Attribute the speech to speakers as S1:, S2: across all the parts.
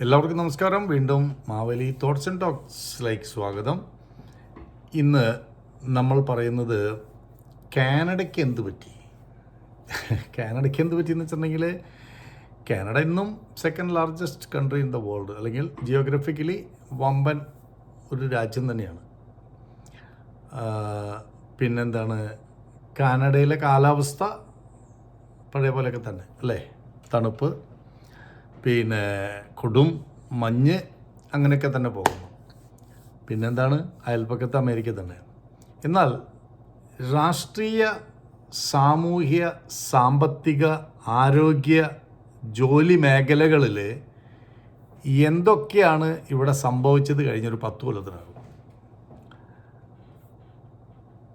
S1: എല്ലാവർക്കും നമസ്കാരം. വീണ്ടും മാവേലി തോട്ട്സ് ആൻഡ് ടോക്സിലേക്ക് സ്വാഗതം. ഇന്ന് നമ്മൾ പറയുന്നത് കാനഡയ്ക്ക് എന്ത് പറ്റി? കാനഡയ്ക്ക് എന്ത് പറ്റി എന്ന് വെച്ചിട്ടുണ്ടെങ്കിൽ കാനഡ ഇന്നും second largest country in the world അല്ലെങ്കിൽ ജിയോഗ്രഫിക്കലി വമ്പൻ ഒരു രാജ്യം തന്നെയാണ്. പിന്നെന്താണ്? കാനഡയിലെ കാലാവസ്ഥ പഴയ പോലെയൊക്കെ തന്നെ അല്ലേ? തണുപ്പ്. പിന്നെ കൊടും മഞ്ഞ് അങ്ങനെയൊക്കെ തന്നെ പോകുന്നു. പിന്നെന്താണ്? അയൽപ്പക്കത്ത് അമേരിക്ക തന്നെ. എന്നാൽ രാഷ്ട്രീയ സാമൂഹ്യ സാമ്പത്തിക ആരോഗ്യ ജോലി മേഖലകളിൽ എന്തൊക്കെയാണ് ഇവിടെ സംഭവിച്ചത് കഴിഞ്ഞൊരു പത്ത് കൊല്ലത്തിനകം?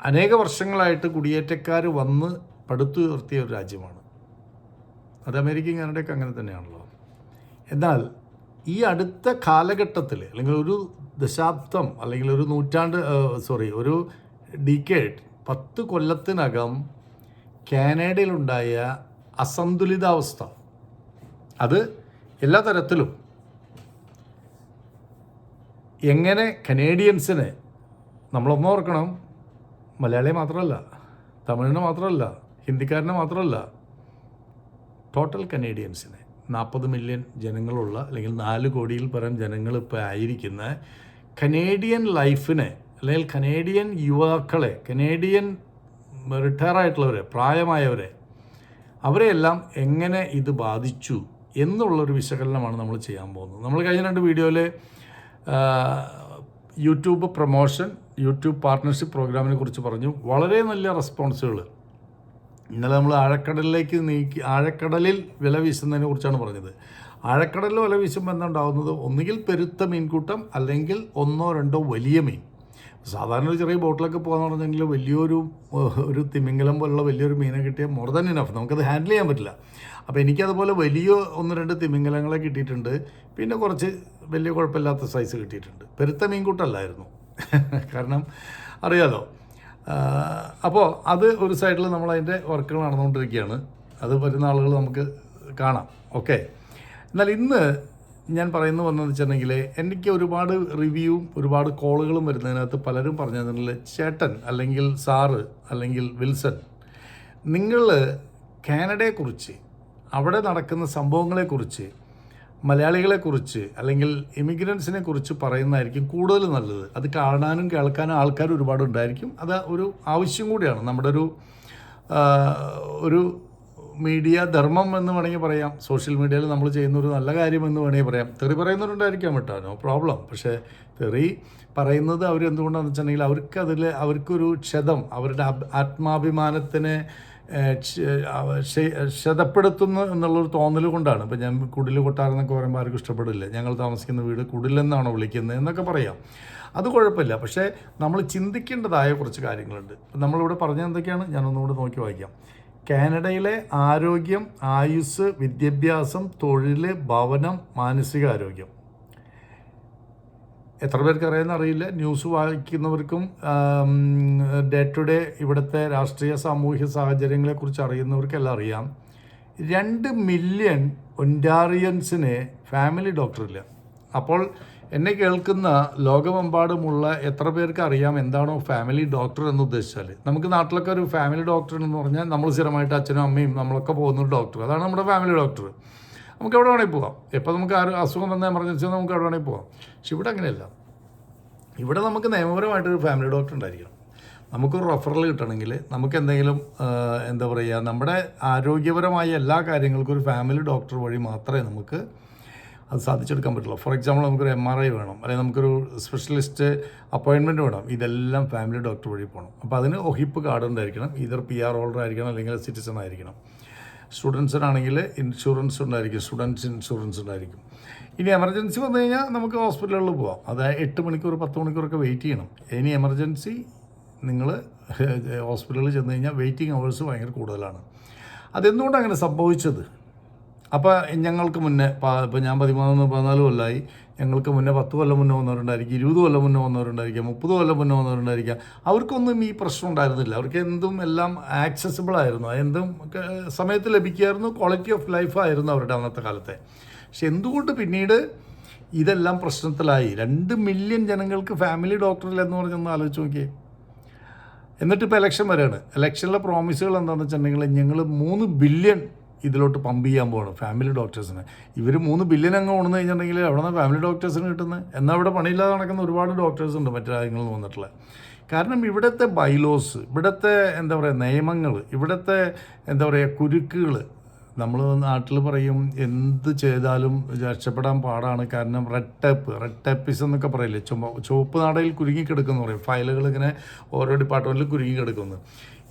S1: അനേക വർഷങ്ങളായിട്ട് കുടിയേറ്റക്കാർ വന്ന് പടുത്തുയർത്തിയ ഒരു രാജ്യമാണ്. അത് അമേരിക്കയും കാനഡയൊക്കെ അങ്ങനെ തന്നെയാണല്ലോ. എന്നാൽ ഈ അടുത്ത കാലഘട്ടത്തിൽ അല്ലെങ്കിൽ ഒരു ദശാബ്ദം അല്ലെങ്കിൽ ഒരു നൂറ്റാണ്ട് സോറി ഒരു ഡിക്കേഡ് പത്ത് കൊല്ലത്തിനകം കാനഡയിലുണ്ടായ അസന്തുലിതാവസ്ഥ. അത് എല്ലാ തരത്തിലും എങ്ങനെ കനേഡിയൻസിനെ നമ്മളൊന്നും ഓർക്കണം. മലയാളിയെ മാത്രമല്ല തമിഴിനെ മാത്രമല്ല ഹിന്ദിക്കാരനെ മാത്രമല്ല ടോട്ടൽ കനേഡിയൻസിനെ നാൽപ്പത് മില്യൺ ജനങ്ങളുള്ള അല്ലെങ്കിൽ നാല് കോടിയിൽ പരം ജനങ്ങൾ ഇപ്പോൾ ആയിരിക്കുന്ന കനേഡിയൻ ലൈഫിനെ അല്ലെങ്കിൽ കനേഡിയൻ യുവാക്കളെ കനേഡിയൻ റിട്ടയർ ആയിട്ടുള്ളവരെ പ്രായമായവരെ അവരെയെല്ലാം എങ്ങനെ ഇത് ബാധിച്ചു എന്നുള്ളൊരു വിശകലനമാണ് നമ്മൾ ചെയ്യാൻ പോകുന്നത്. നമ്മൾ കഴിഞ്ഞ രണ്ട് വീഡിയോയിൽ യൂട്യൂബ് പ്രൊമോഷൻ യൂട്യൂബ് പാർട്ട്ണർഷിപ്പ് പ്രോഗ്രാമിനെ കുറിച്ച് പറഞ്ഞു. വളരെ നല്ല റെസ്പോൺസുകൾ ഇന്നലെ നമ്മൾ ആഴക്കടലിലേക്ക് നീക്കി ആഴക്കടലിൽ വില വീശുന്നതിനെ കുറിച്ചാണ് പറഞ്ഞത്. ആഴക്കടലിൽ വില വീശുമ്പോൾ എന്താ ഉണ്ടാകുന്നത് ഒന്നുകിൽ പെരുത്ത മീൻകൂട്ടം അല്ലെങ്കിൽ ഒന്നോ രണ്ടോ വലിയ മീൻ. സാധാരണ ഒരു ചെറിയ ബോട്ടിലൊക്കെ പോകാന്ന് പറഞ്ഞെങ്കിൽ വലിയൊരു ഒരു തിമിംഗലം പോലുള്ള വലിയൊരു മീനെ കിട്ടിയാൽ മോർ ദാൻ ഇനഫ് നമുക്കത് ഹാൻഡിൽ ചെയ്യാൻ പറ്റില്ല. അപ്പോൾ എനിക്കതുപോലെ വലിയ ഒന്ന് രണ്ട് തിമിംഗലങ്ങളെ കിട്ടിയിട്ടുണ്ട്. പിന്നെ കുറച്ച് വലിയ കുഴപ്പമില്ലാത്ത സൈസ് കിട്ടിയിട്ടുണ്ട്. പെരുത്ത മീൻകൂട്ടല്ലായിരുന്നു. കാരണം അറിയാലോ? അപ്പോൾ അത് ഒരു സൈഡിൽ നമ്മൾ അതിന്റെ വർക്കുകൾ നടന്നുകൊണ്ടിരിക്കുകയാണ്. അത് വരുന്ന ആളുകൾ നമുക്ക് കാണാം. ഓക്കെ എന്നാൽ ഇന്ന് ഞാൻ പറയുന്നു വന്നതെന്ന് വെച്ചിട്ടുണ്ടെങ്കിൽ എനിക്ക് ഒരുപാട് റിവ്യൂവും ഒരുപാട് കോളുകളും വരുന്നതിനകത്ത് പലരും പറഞ്ഞതിൽ ചേട്ടൻ അല്ലെങ്കിൽ സാറ് അല്ലെങ്കിൽ വിൽസൺ നിങ്ങൾ കാനഡയെക്കുറിച്ച് അവിടെ നടക്കുന്ന സംഭവങ്ങളെക്കുറിച്ച് മലയാളികളെക്കുറിച്ച് അല്ലെങ്കിൽ ഇമിഗ്രൻസിനെ കുറിച്ച് പറയുന്നതായിരിക്കും കൂടുതൽ നല്ലത്. അത് കാണാനും കേൾക്കാനും ആൾക്കാർ ഒരുപാട് ഉണ്ടായിരിക്കും അത് ഒരു ആവശ്യം കൂടിയാണ്. നമ്മുടെ ഒരു ഒരു മീഡിയ ധർമ്മം എന്ന് വേണമെങ്കിൽ പറയാം. സോഷ്യൽ മീഡിയയിൽ നമ്മൾ ചെയ്യുന്ന ഒരു നല്ല കാര്യം എന്ന് വേണമെങ്കിൽ പറയാം. തെറി പറയുന്നവരുണ്ടായിരിക്കാം കേട്ടോ. No problem. പക്ഷേ തെറി പറയുന്നത് അവരെന്തുകൊണ്ടാണെന്ന് വെച്ചിട്ടുണ്ടെങ്കിൽ അവർക്ക് അതിൽ അവർക്കൊരു ക്ഷതം അവരുടെ ആത്മാഭിമാനത്തിനെ ക്ഷതപ്പെടുത്തുന്നു എന്നുള്ളൊരു തോന്നൽ കൊണ്ടാണ്. ഇപ്പം ഞാൻ കുടിൽ കൊട്ടാരം എന്നൊക്കെ പറയുമ്പോൾ ആർക്കും ഇഷ്ടപ്പെടില്ല. ഞങ്ങൾ താമസിക്കുന്ന വീട് കുടിലെന്നാണോ വിളിക്കുന്നത് എന്നൊക്കെ പറയാം. അത് കുഴപ്പമില്ല. പക്ഷേ നമ്മൾ ചിന്തിക്കേണ്ടതായ കുറച്ച് കാര്യങ്ങളുണ്ട്. നമ്മളിവിടെ പറഞ്ഞ എന്തൊക്കെയാണ്? ഞാനൊന്നുകൂടെ നോക്കി വായിക്കാം. കാനഡയിലെ ആരോഗ്യം ആയുസ് വിദ്യാഭ്യാസം തൊഴിൽ ഭവനം മാനസികാരോഗ്യം. എത്ര പേർക്ക് അറിയാമെന്ന് അറിയില്ല. ന്യൂസ് വായിക്കുന്നവർക്കും ഡേ ടു ഡേ ഇവിടുത്തെ രാഷ്ട്രീയ സാമൂഹ്യ സാഹചര്യങ്ങളെക്കുറിച്ച് അറിയുന്നവർക്കെല്ലാം അറിയാം. രണ്ട് മില്യൺ ഒന്റാറിയൻസിന് ഫാമിലി ഡോക്ടറില്ല അപ്പോൾ എന്നെ കേൾക്കുന്ന ലോകമെമ്പാടുമുള്ള എത്ര പേർക്ക് അറിയാം എന്താണോ ഫാമിലി ഡോക്ടർ എന്ന് ഉദ്ദേശിച്ചാൽ? നമുക്ക് നാട്ടിലൊക്കെ ഒരു ഫാമിലി ഡോക്ടർ എന്ന് പറഞ്ഞാൽ നമ്മൾ സ്ഥിരമായിട്ട് അച്ഛനും അമ്മയും നമ്മളൊക്കെ പോകുന്ന ഒരു ഡോക്ടർ അതാണ് നമ്മുടെ ഫാമിലി ഡോക്ടർ നമുക്ക് എവിടെ വേണമെങ്കിൽ പോകാം എപ്പോൾ നമുക്ക് ആരും അസുഖം വന്ന എമർജൻസി നമുക്ക് എവിടെ വേണമെങ്കിൽ പോകാം പക്ഷെ ഇവിടെ അങ്ങനെയല്ല. ഇവിടെ നമുക്ക് നിയമപരമായിട്ടൊരു ഫാമിലി ഡോക്ടർ ഉണ്ടായിരിക്കണം. നമുക്കൊരു റെഫറൽ കിട്ടണമെങ്കിൽ നമുക്ക് എന്തെങ്കിലും എന്താ പറയുക നമ്മുടെ ആരോഗ്യപരമായ എല്ലാ കാര്യങ്ങൾക്കും ഒരു ഫാമിലി ഡോക്ടർ വഴി മാത്രമേ നമുക്ക് അത് സാധിച്ചെടുക്കാൻ പറ്റുള്ളൂ. ഫോർ എക്സാമ്പിൾ നമുക്കൊരു എം ആർ ഐ വേണം. അല്ലെങ്കിൽ നമുക്കൊരു സ്പെഷ്യലിസ്റ്റ് അപ്പോയിൻമെന്റ് വേണം. ഇതെല്ലാം ഫാമിലി ഡോക്ടർ വഴി പോകണം അപ്പോൾ അതിന് ഒഹിപ്പ് കാർഡ് ഉണ്ടായിരിക്കണം ഇതർ പി ആർ ഹോൾഡർ ആയിരിക്കണം അല്ലെങ്കിൽ സിറ്റിസൺ ആയിരിക്കണം. സ്റ്റുഡൻസിനാണെങ്കിൽ ഇൻഷുറൻസ് ഉണ്ടായിരിക്കും സ്റ്റുഡൻസ് ഇൻഷുറൻസ് ഉണ്ടായിരിക്കും. ഇനി എമർജൻസി വന്നു കഴിഞ്ഞാൽ നമുക്ക് ഹോസ്പിറ്റലുകളിൽ പോവാം. അതായത് എട്ട് മണിക്കൂർ പത്ത് മണിക്കൂറൊക്കെ വെയിറ്റ് ചെയ്യണം. ഇനി എമർജൻസി നിങ്ങൾ ഹോസ്പിറ്റലിൽ ചെന്ന് കഴിഞ്ഞാൽ വെയിറ്റിംഗ് അവേഴ്സ് ഭയങ്കര കൂടുതലാണ്. അതെന്തുകൊണ്ടാണ് അങ്ങനെ സംഭവിച്ചത്? അപ്പോൾ ഞങ്ങൾക്ക് മുന്നേ ഇപ്പോൾ ഞാൻ പതിമൂന്ന് പതിനാല് കൊല്ലമായി ഞങ്ങൾക്ക് മുന്നേ പത്ത് കൊല്ലം മുന്നേ വന്നവരുണ്ടായിരിക്കും ഇരുപത് കൊല്ലം മുന്നേ വന്നവരുണ്ടായിരിക്കാം മുപ്പത് കൊല്ലം മുന്നേ വന്നവരുണ്ടായിരിക്കാം. അവർക്കൊന്നും ഈ പ്രശ്നം ഉണ്ടായിരുന്നില്ല. അവർക്ക് എന്തും എല്ലാം ആക്സസിബിൾ ആയിരുന്നു. എന്തും സമയത്ത് ലഭിക്കുമായിരുന്നു ക്വാളിറ്റി ഓഫ് ലൈഫ് ആയിരുന്നു അവരുടെ അന്നത്തെ കാലത്തെ. പക്ഷെ എന്തുകൊണ്ട് പിന്നീട് ഇതെല്ലാം പ്രശ്നത്തിലായി? രണ്ട് മില്യൺ ജനങ്ങൾക്ക് ഫാമിലി ഡോക്ടറില്ലെന്ന് പറഞ്ഞൊന്ന് ആലോചിച്ച് നോക്കിയേ. എന്നിട്ട് ഇപ്പോൾ ഇലക്ഷൻ വരെയാണ്. ഇലക്ഷനിലെ പ്രോമിസുകൾ എന്താണെന്ന് വെച്ചിട്ടുണ്ടെങ്കിൽ ഞങ്ങൾ മൂന്ന് ബില്യൺ ഇതിലോട്ട് പമ്പ് ചെയ്യാൻ പോകണം ഫാമിലി ഡോക്ടേഴ്സിന്. ഇവർ മൂന്ന് ബില്യൺ അങ്ങ് കൊണ്ടു കഴിഞ്ഞിട്ടുണ്ടെങ്കിൽ എവിടെ നിന്ന് ഫാമിലി ഡോക്ടേഴ്സിന് കിട്ടുന്നത് എന്നാൽ ഇവിടെ പണിയില്ലാതെ നടക്കുന്ന ഒരുപാട് ഡോക്ടേഴ്സ് ഉണ്ട് മറ്റു രാജ്യങ്ങളിൽ വന്നിട്ടുള്ള. കാരണം ഇവിടുത്തെ ബൈലോസ് ഇവിടുത്തെ എന്താ പറയുക നിയമങ്ങൾ ഇവിടുത്തെ എന്താ പറയുക കുരുക്കുകൾ നമ്മൾ നാട്ടിൽ പറയും എന്ത് ചെയ്താലും രക്ഷപ്പെടാൻ പാടാണ്. കാരണം റെഡ് ടേപ്പ് റെഡ് ടേപ്പിസ് എന്നൊക്കെ പറയില്ലേ? ചുമ ചുവപ്പ് നാടയിൽ കുരുങ്ങിക്കിടക്കുന്നു പറയും. ഫയലുകൾ ഇങ്ങനെ ഓരോ ഡിപ്പാർട്ട്മെന്റിൽ കുരുങ്ങിക്കിടക്കുന്നു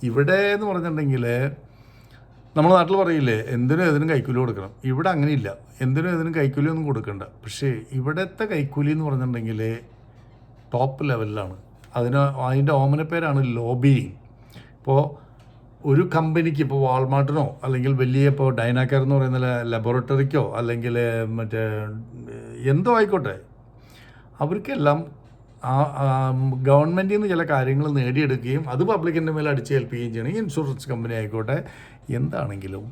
S1: ഇവിടെ എന്ന് പറഞ്ഞിട്ടുണ്ടെങ്കിൽ നമ്മൾ നാട്ടിൽ പറയില്ലേ എന്തിനും ഏതിനും കൈക്കൂലി കൊടുക്കണം. ഇവിടെ അങ്ങനെയില്ല. എന്തിനും ഏതിനും കൈക്കൂലി ഒന്നും കൊടുക്കണ്ട. പക്ഷേ ഇവിടുത്തെ കൈക്കൂലി എന്ന് പറഞ്ഞിട്ടുണ്ടെങ്കിൽ ടോപ്പ് ലെവലിലാണ് അതിന് അതിന്റെ ഓമന പേരാണ് ലോബിയിങ് ഇപ്പോൾ ഒരു കമ്പനിക്ക് ഇപ്പോൾ വാൾമാർട്ടിനോ അല്ലെങ്കിൽ വലിയ ഇപ്പോൾ ഡൈനാക്കർ എന്ന് പറയുന്ന ലബോറട്ടറിക്കോ അല്ലെങ്കിൽ മറ്റേ എന്തോ ആയിക്കോട്ടെ അവർക്കെല്ലാം ഗവൺമെന്റിൽ നിന്ന് ചില കാര്യങ്ങൾ നേടിയെടുക്കുകയും അത് പബ്ലിക്കിന്റെ മേലെ അടിച്ചേൽപ്പിക്കുകയും ചെയ്യണം ഇൻഷുറൻസ് കമ്പനി ആയിക്കോട്ടെ എന്താണെങ്കിലും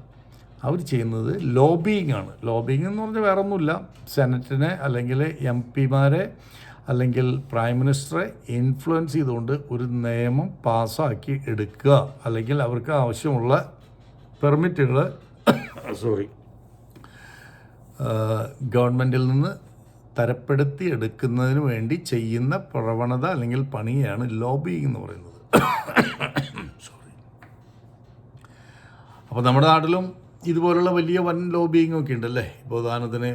S1: അവർ ചെയ്യുന്നത് ലോബിയിങ് ആണ്. ലോബിയിങ് എന്ന് പറഞ്ഞാൽ വേറെ ഒന്നുമില്ല സെനറ്റിനെ അല്ലെങ്കിൽ എം പിമാരെ അല്ലെങ്കിൽ പ്രൈം മിനിസ്റ്ററെ ഇൻഫ്ലുവൻസ് ചെയ്തുകൊണ്ട് ഒരു നിയമം പാസ്സാക്കി എടുക്കുക. അല്ലെങ്കിൽ അവർക്ക് ആവശ്യമുള്ള പെർമിറ്റുകൾ സോറി ഗവൺമെന്റിൽ നിന്ന് തരപ്പെടുത്തി എടുക്കുന്നതിന് വേണ്ടി ചെയ്യുന്ന പ്രവണത അല്ലെങ്കിൽ പണിയാണ് ലോബിയിങ് എന്ന് പറയുന്നത്. സോറി അപ്പോൾ നമ്മുടെ നാട്ടിലും ഇതുപോലുള്ള വലിയ വൻ ലോബിയിങ് ഒക്കെ ഉണ്ടല്ലേ? ഇപ്പോൾ ഉദാഹരണത്തിന്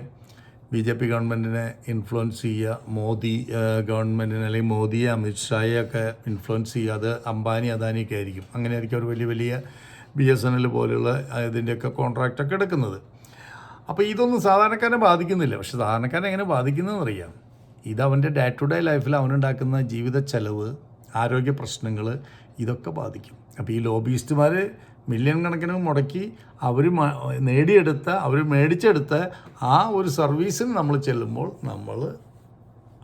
S1: ബി ജെ പി ഗവൺമെന്റിനെ ഇൻഫ്ലുവൻസ് ചെയ്യുക മോദി ഗവൺമെന്റിനെ അല്ലെങ്കിൽ മോദിയെ അമിത്ഷായെ ഒക്കെ ഇൻഫ്ലുവൻസ് ചെയ്യുക അത് അംബാനി അദാനിയൊക്കെ ആയിരിക്കും. അങ്ങനെയായിരിക്കും അവർ വലിയ വലിയ ബി എസ് എൻ എൽ പോലെയുള്ള ഇതിന്റെയൊക്കെ കോൺട്രാക്റ്റൊക്കെ എടുക്കുന്നത്. അപ്പോൾ ഇതൊന്നും സാധാരണക്കാരനെ ബാധിക്കുന്നില്ല. പക്ഷെ സാധാരണക്കാരനെ എങ്ങനെ ബാധിക്കുന്നതെന്ന് അറിയാം ഇത് അവന്റെ ഡേ ടു ഡേ ലൈഫിൽ അവനുണ്ടാക്കുന്ന ജീവിത ചെലവ് ആരോഗ്യ പ്രശ്നങ്ങൾ ഇതൊക്കെ ബാധിക്കും. അപ്പോൾ ഈ ലോബിയിസ്റ്റുമാർ മില്യൺ കണക്കിന് മുടക്കി അവർ നേടിയെടുത്ത അവർ മേടിച്ചെടുത്ത ആ ഒരു സർവീസിന് നമ്മൾ ചെല്ലുമ്പോൾ നമ്മൾ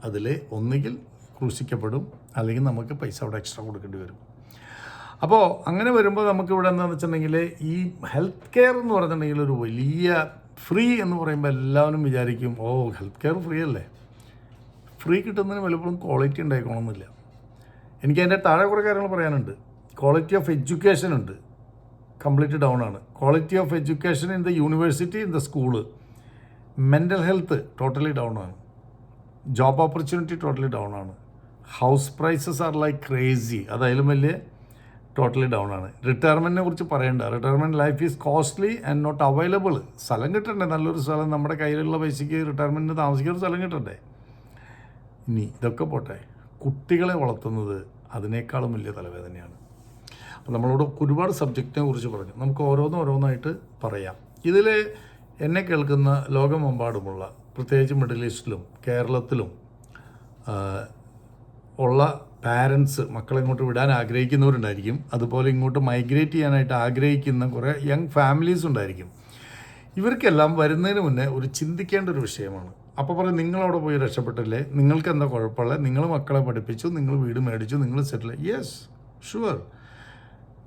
S1: അതിൽ ഒന്നുകിൽ ക്രൂശിക്കപ്പെടും അല്ലെങ്കിൽ നമുക്ക് പൈസ അവിടെ എക്സ്ട്രാ കൊടുക്കേണ്ടി വരും. അപ്പോൾ അങ്ങനെ വരുമ്പോൾ നമുക്കിവിടെ എന്താണെന്ന് വെച്ചിട്ടുണ്ടെങ്കിൽ ഈ ഹെൽത്ത് കെയർ എന്ന് പറഞ്ഞിട്ടുണ്ടെങ്കിൽ ഒരു വലിയ ഫ്രീ എന്ന് പറയുമ്പോൾ എല്ലാവരും വിചാരിക്കും ഓ ഹെൽത്ത് കെയർ ഫ്രീ അല്ലേ? ഫ്രീ കിട്ടുന്നതിന് വല്ലപ്പോഴും ക്വാളിറ്റി ഉണ്ടായിക്കോണമെന്നില്ല എനിക്ക് അതിന്റെ താഴെ കുറേ കാര്യങ്ങൾ പറയാനുണ്ട്. ക്വാളിറ്റി ഓഫ് എഡ്യൂക്കേഷൻ ഉണ്ട്. കംപ്ലീറ്റ് ഡൗൺ ആണ്. Quality of education in the university in the school mental health totally down ആണ്. ജോബ് ഓപ്പർച്യൂണിറ്റി ടോട്ടലി ഡൗൺ ആണ്. House prices are like crazy അതായാലും വലിയ ടോട്ടലി ഡൗൺ ആണ്. റിട്ടയർമെന്റിനെ കുറിച്ച് പറയണ്ട. Retirement life is costly and not available സ്ഥലം കിട്ടണ്ടേ? നല്ലൊരു സ്ഥലം. നമ്മുടെ കയ്യിലുള്ള പൈസയ്ക്ക് റിട്ടയർമെന്റിന് താമസിക്കുന്ന ഒരു സ്ഥലം കിട്ടണ്ടേ? ഇനി ഇതൊക്കെ പോട്ടെ. കുട്ടികളെ വളർത്തുന്നത് അതിനേക്കാളും വലിയ തലവേദനയാണ്. അപ്പോൾ നമ്മളോട് ഒരുപാട് സബ്ജക്റ്റിനെ കുറിച്ച് പറഞ്ഞു. നമുക്ക് ഓരോന്നും ഓരോന്നായിട്ട് പറയാം. ഇതിൽ എന്നെ കേൾക്കുന്ന ലോകമെമ്പാടുമുള്ള പ്രത്യേകിച്ച് മിഡിൽ ഈസ്റ്റിലും കേരളത്തിലും ഉള്ള പാരൻസ് മക്കളെ ഇങ്ങോട്ട് വിടാൻ ആഗ്രഹിക്കുന്നവരുണ്ടായിരിക്കും. അതുപോലെ ഇങ്ങോട്ട് മൈഗ്രേറ്റ് ചെയ്യാനായിട്ട് ആഗ്രഹിക്കുന്ന കുറേ യങ് ഫാമിലീസ് ഉണ്ടായിരിക്കും. ഇവർക്കെല്ലാം വരുന്നതിന് മുന്നേ ഒരു ചിന്തിക്കേണ്ട ഒരു വിഷയമാണ്. അപ്പോൾ പറയും നിങ്ങളവിടെ പോയി രക്ഷപ്പെട്ടില്ലേ? നിങ്ങൾക്ക് എന്താ കുഴപ്പമില്ല നിങ്ങൾ മക്കളെ പഠിപ്പിച്ചു നിങ്ങൾ വീട് മേടിച്ചു നിങ്ങൾ സെറ്റിൽ യെസ് ഷുവർ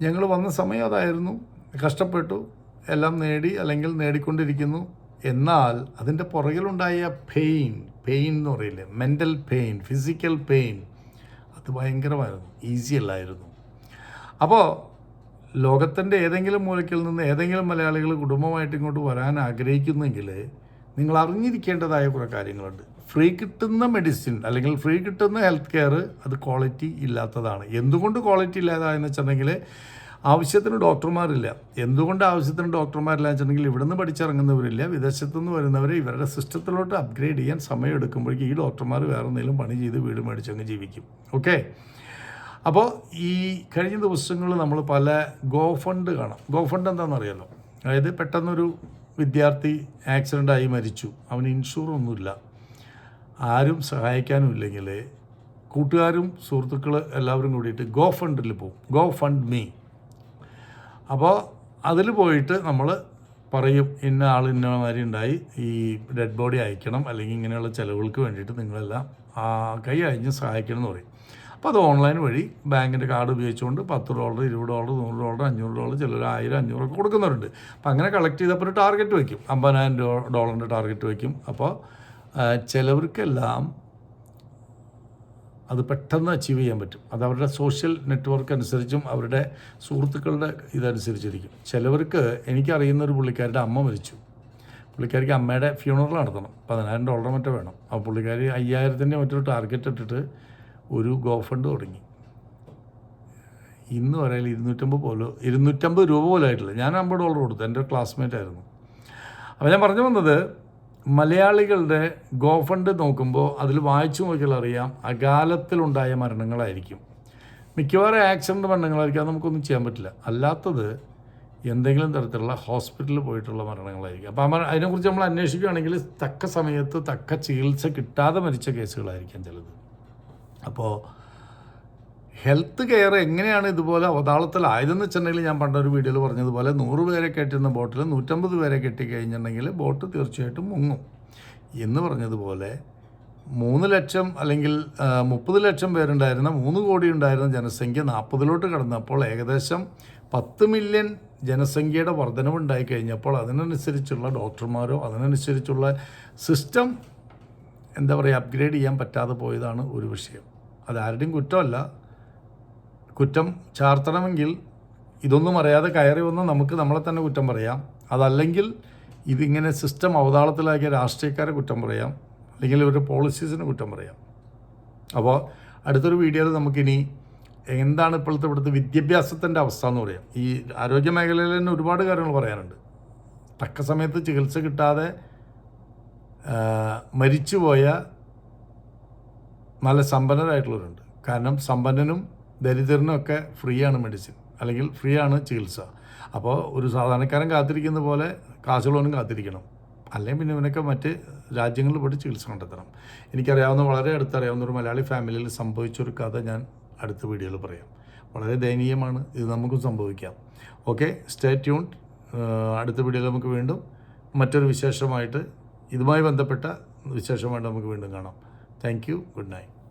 S1: ഞങ്ങൾ വന്ന സമയം അതായിരുന്നു. കഷ്ടപ്പെട്ടു എല്ലാം നേടി അല്ലെങ്കിൽ നേടിക്കൊണ്ടിരിക്കുന്നു. എന്നാൽ അതിന്റെ പുറകിലുണ്ടായ പെയിൻ പെയിൻ എന്ന് പറയില്ലേ? മെന്റൽ പെയിൻ ഫിസിക്കൽ പെയിൻ അത് ഭയങ്കരമായിരുന്നു. ഈസി അല്ലായിരുന്നു. അപ്പോൾ ലോകത്തിന്റെ ഏതെങ്കിലും മൂലയ്ക്കിൽ നിന്ന് ഏതെങ്കിലും മലയാളികൾ കുടുംബമായിട്ട് ഇങ്ങോട്ട് വരാൻ ആഗ്രഹിക്കുന്നെങ്കിൽ നിങ്ങൾ അറിഞ്ഞിരിക്കേണ്ടതായ കുറേ കാര്യങ്ങളുണ്ട്. ഫ്രീ കിട്ടുന്ന മെഡിസിൻ അല്ലെങ്കിൽ ഫ്രീ കിട്ടുന്ന ഹെൽത്ത് കെയർ അത് ക്വാളിറ്റി ഇല്ലാത്തതാണ്. എന്തുകൊണ്ട് ക്വാളിറ്റി ഇല്ലാതായെന്ന് വെച്ചിട്ടുണ്ടെങ്കിൽ ആവശ്യത്തിന് ഡോക്ടർമാരില്ല. എന്തുകൊണ്ട് ആവശ്യത്തിന് ഡോക്ടർമാരില്ല വെച്ചിട്ടുണ്ടെങ്കിൽ ഇവിടുന്ന് പഠിച്ചിറങ്ങുന്നവരില്ല വിദേശത്തു നിന്ന് വരുന്നവരെ ഇവരുടെ സിസ്റ്റത്തിലോട്ട് അപ്ഗ്രേഡ് ചെയ്യാൻ സമയം എടുക്കുമ്പോഴേക്കും ഈ ഡോക്ടർമാർ വേറെ എന്തെങ്കിലും പണി ചെയ്ത് വീട് മേടിച്ചങ്ങ് ജീവിക്കും. ഓക്കെ അപ്പോൾ ഈ കഴിഞ്ഞ ദിവസങ്ങളിൽ നമ്മൾ പല ഗോ ഫണ്ട് കാണാം. ഗോ ഫണ്ട് എന്താണെന്നറിയാലോ? അതായത് പെട്ടെന്നൊരു വിദ്യാർത്ഥി ആക്സിഡന്റ് ആയി മരിച്ചു. അവന് ഇൻഷുറൊന്നുമില്ല ആരും സഹായിക്കാനും ഇല്ലെങ്കിൽ കൂട്ടുകാരും സുഹൃത്തുക്കൾ എല്ലാവരും കൂടിയിട്ട് ഗോ ഫണ്ടിൽ പോകും ഗോ ഫണ്ട് മീ. അപ്പോൾ അതിൽ പോയിട്ട് നമ്മൾ പറയും ഇന്ന ആൾ ഇന്ന മാതിരി ഉണ്ടായി ഈ ഡെഡ് ബോഡി അയക്കണം അല്ലെങ്കിൽ ഇങ്ങനെയുള്ള ചിലവുകൾക്ക് വേണ്ടിയിട്ട് നിങ്ങളെല്ലാം കൈ അയഞ്ഞ് സഹായിക്കണം എന്ന് പറയും. അപ്പോൾ അത് ഓൺലൈൻ വഴി ബാങ്കിന്റെ കാർഡ് ഉപയോഗിച്ചുകൊണ്ട് പത്ത് ഡോളർ ഇരുപത് ഡോളർ നൂറ് ഡോളർ അഞ്ഞൂറ് ഡോളർ ചിലർ ആയിരം അഞ്ഞൂറൊക്കെ കൊടുക്കുന്നവരുണ്ട്. അപ്പോൾ അങ്ങനെ കളക്ട് ചെയ്തപ്പോൾ ഒരു ടാർഗറ്റ് വയ്ക്കും അമ്പതിനായിരം ഡോളറിന്റെ ടാർഗറ്റ് വയ്ക്കും അപ്പോൾ ചിലവർക്കെല്ലാം അത് പെട്ടെന്ന് അച്ചീവ് ചെയ്യാൻ പറ്റും. അത് അവരുടെ സോഷ്യൽ നെറ്റ്വർക്ക് അനുസരിച്ചും അവരുടെ സുഹൃത്തുക്കളുടെ ഇതനുസരിച്ചിരിക്കും. ചിലവർക്ക് എനിക്കറിയുന്ന ഒരു പുള്ളിക്കാരുടെ അമ്മ മരിച്ചു. പുള്ളിക്കാരിക്ക് അമ്മയുടെ ഫ്യൂണറൽ നടത്തണം. പതിനായിരം ഡോളർ മറ്റേ വേണം. ആ പുള്ളിക്കാരി അയ്യായിരത്തിന്റെ മറ്റൊരു ടാർഗറ്റ് ഇട്ടിട്ട് ഒരു ഗോ ഫണ്ട് തുടങ്ങി. ഇന്ന് വരെ ഇരുന്നൂറ്റമ്പത് പോലും ഇരുന്നൂറ്റമ്പത് രൂപ പോലും ആയിട്ടില്ല. ഞാൻ അമ്പത് ഡോളർ കൊടുത്തു. എന്റെ ക്ലാസ്മേറ്റ് ആയിരുന്നു. അപ്പോൾ ഞാൻ പറഞ്ഞു വന്നത് മലയാളികളുടെ ഗോഫണ്ട് നോക്കുമ്പോൾ അതിൽ വായിച്ചു നോക്കിയാൽ അറിയാം അകാലത്തിലുണ്ടായ മരണങ്ങളായിരിക്കും. മിക്കവാറും ആക്സിഡന്റ് മരണങ്ങളായിരിക്കും. അത് നമുക്കൊന്നും ചെയ്യാൻ പറ്റില്ല. അല്ലാത്തത് എന്തെങ്കിലും തരത്തിലുള്ള ഹോസ്പിറ്റലിൽ പോയിട്ടുള്ള മരണങ്ങളായിരിക്കും. അപ്പോൾ ആ അതിനെക്കുറിച്ച് നമ്മൾ അന്വേഷിക്കുകയാണെങ്കിൽ തക്ക സമയത്ത് തക്ക ചികിത്സ കിട്ടാതെ മരിച്ച കേസുകളായിരിക്കാം ചിലത്. അപ്പോൾ ഹെൽത്ത് കെയർ എങ്ങനെയാണ് ഇതുപോലെ അവതാളത്തിലായതെന്ന് വെച്ചിട്ടുണ്ടെങ്കിൽ ഞാൻ പണ്ടൊരു വീഡിയോയിൽ പറഞ്ഞതുപോലെ നൂറ് പേരെ കെട്ടുന്ന ബോട്ടിൽ നൂറ്റമ്പത് പേരെ കെട്ടിക്കഴിഞ്ഞിട്ടുണ്ടെങ്കിൽ ബോട്ട് തീർച്ചയായിട്ടും മുങ്ങും. എന്ന് പറഞ്ഞതുപോലെ മൂന്ന് ലക്ഷം അല്ലെങ്കിൽ മുപ്പത് ലക്ഷം പേരുണ്ടായിരുന്ന മൂന്ന് കോടി ഉണ്ടായിരുന്ന ജനസംഖ്യ നാൽപ്പതിലോട്ട് കടന്നപ്പോൾ ഏകദേശം പത്ത് മില്യൺ ജനസംഖ്യയുടെ വർധനവുണ്ടായി കഴിഞ്ഞപ്പോൾ അതിനനുസരിച്ചുള്ള ഡോക്ടർമാരോ അതിനനുസരിച്ചുള്ള സിസ്റ്റം എന്താ പറയുക അപ്ഗ്രേഡ് ചെയ്യാൻ പറ്റാതെ പോയതാണ് ഒരു വിഷയം. അതാരുടെയും കുറ്റമല്ല കുറ്റം ചാർത്തണമെങ്കിൽ ഇതൊന്നും അറിയാതെ കയറി വന്ന് നമുക്ക് നമ്മളെ തന്നെ കുറ്റം പറയാം. അതല്ലെങ്കിൽ ഇതിങ്ങനെ സിസ്റ്റം അവതാളത്തിലാക്കിയ രാഷ്ട്രീയക്കാരെ കുറ്റം പറയാം. അല്ലെങ്കിൽ ഇവരുടെ പോളിസീസിന് കുറ്റം പറയാം. അപ്പോൾ അടുത്തൊരു വീഡിയോയിൽ നമുക്കിനി എന്താണ് ഇപ്പോഴത്തെ ഇവിടുത്തെ വിദ്യാഭ്യാസത്തിന്റെ അവസ്ഥ എന്ന് പറയാം. ഈ ആരോഗ്യ മേഖലയിൽ തന്നെ ഒരുപാട് കാര്യങ്ങൾ പറയാനുണ്ട്. തക്ക സമയത്ത് ചികിത്സ കിട്ടാതെ മരിച്ചുപോയ നല്ല സമ്പന്നരായിട്ടുള്ളവരുണ്ട്. കാരണം സമ്പന്നനും ദരിദ്രനും ഒക്കെ ഫ്രീ ആണ് മെഡിസിൻ അല്ലെങ്കിൽ ഫ്രീ ആണ് ചികിത്സ. അപ്പോൾ ഒരു സാധാരണക്കാരൻ കാത്തിരിക്കുന്ന പോലെ കാശുള്ളവനും കാത്തിരിക്കണം. അല്ലെങ്കിൽ പിന്നെ ഇവനൊക്കെ മറ്റ് രാജ്യങ്ങളിൽ പോയിട്ട് ചികിത്സ കണ്ടെത്തണം എനിക്കറിയാവുന്ന വളരെ അടുത്തറിയാവുന്ന ഒരു മലയാളി ഫാമിലിയിൽ സംഭവിച്ചൊരു കഥ ഞാൻ അടുത്ത വീഡിയോയിൽ പറയാം. വളരെ ദയനീയമാണ്. ഇത് നമുക്കും സംഭവിക്കാം. ഓക്കെ സ്റ്റേ ട്യൂൺ അടുത്ത വീഡിയോയിൽ നമുക്ക് വീണ്ടും മറ്റൊരു വിശേഷമായിട്ട് ഇതുമായി ബന്ധപ്പെട്ട വിശേഷമായിട്ട് നമുക്ക് വീണ്ടും കാണാം. Thank you good night